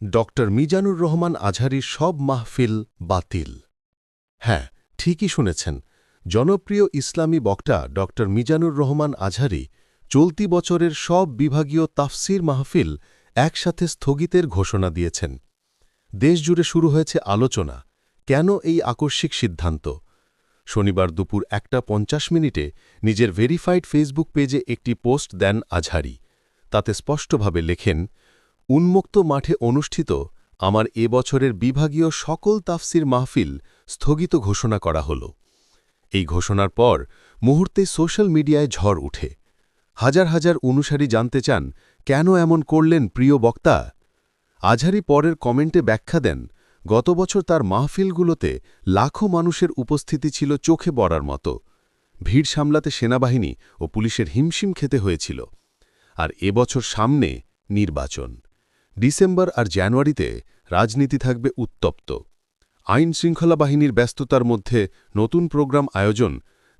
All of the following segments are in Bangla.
ডক্টর মিজানুর রহমান আজহারির সব মাহফিল বাতিল। হ্যাঁ ঠিকই শুনেছেন। জনপ্রিয় ইসলামী বক্তা ডক্টর মিজানুর রহমান আজহারি চলতি বছরের সব বিভাগীয় তাফসির মাহফিল একসাথে স্থগিতের ঘোষণা দিয়েছেন। দেশজুড়ে শুরু হয়েছে আলোচনা, কেন এই আকস্মিক সিদ্ধান্ত? শনিবার দুপুর একটা পঞ্চাশ মিনিটে নিজের ভেরিফাইড ফেসবুক পেজে একটি পোস্ট দেন আজহারি। তাতে স্পষ্টভাবে লেখেন উন্মুক্ত মাঠে অনুষ্ঠিত আমার এ বছরের বিভাগীয় সকল তাফসির মাহফিল স্থগিত ঘোষণা করা হল। এই ঘোষণার পর মুহূর্তে সোশ্যাল মিডিয়ায় ঝড় উঠে। হাজার হাজার অনুসারী জানতে চান, কেন এমন করলেন প্রিয় বক্তা? আজহারি পরের কমেন্টে ব্যাখ্যা দেন, গত বছর তার মাহফিলগুলোতে লাখো মানুষের উপস্থিতি ছিল চোখে পড়ার মতো। ভিড় সামলাতে সেনাবাহিনী ও পুলিশের হিমশিম খেতে হয়েছিল। আর এবছর সামনে নির্বাচন। ডিসেম্বর আর জানুয়ারিতে রাজনীতি থাকবে উত্তপ্ত। আইন শৃঙ্খলা বাহিনীর ব্যস্ততার মধ্যে নতুন প্রোগ্রাম আয়োজন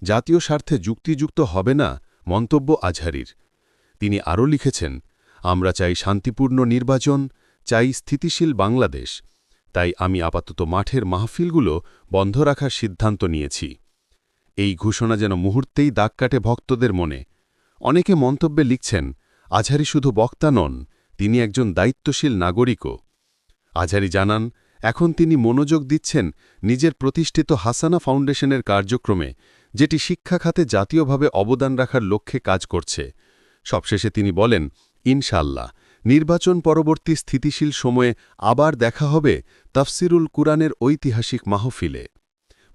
জাতীয় স্বার্থে যুক্তিযুক্ত হবে না মন্তব্য আজহারির। তিনি আরও লিখেছেন, আমরা চাই শান্তিপূর্ণ নির্বাচন, চাই স্থিতিশীল বাংলাদেশ। তাই আমি আপাতত মাঠের মাহফিলগুলো বন্ধ রাখার সিদ্ধান্ত নিয়েছি। এই ঘোষণা যেন মুহূর্তেই দাগ কাটে ভক্তদের মনে। অনেকে মন্তব্যে লিখছেন, আজহারি শুধু বক্তা নন তিনি একজন দায়িত্বশীল নাগরিকও। আজহারি জানান, এখন তিনি মনোযোগ দিচ্ছেন নিজের প্রতিষ্ঠিত হাসানা ফাউন্ডেশনের কার্যক্রমে, যেটি শিক্ষা খাতে জাতীয়ভাবে অবদান রাখার লক্ষ্যে কাজ করছে। সবশেষে তিনি বলেন ইনশাল্লাহ নির্বাচন পরবর্তী স্থিতিশীল সময়ে আবার দেখা হবে তাফসিরুল কুরআনের ঐতিহাসিক মাহফিলে।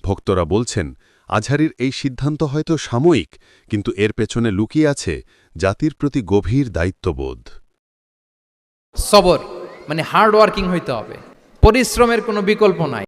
ভক্তরা বলছেন, আজহারির এই সিদ্ধান্ত হয়তো সাময়িক, কিন্তু এর পেছনে লুকিয়ে আছে জাতির প্রতি গভীর দায়িত্ববোধ। সবর মানে হার্ড ওয়ার্কিং হইতে হবে। পরিশ্রমের কোনো বিকল্প নাই।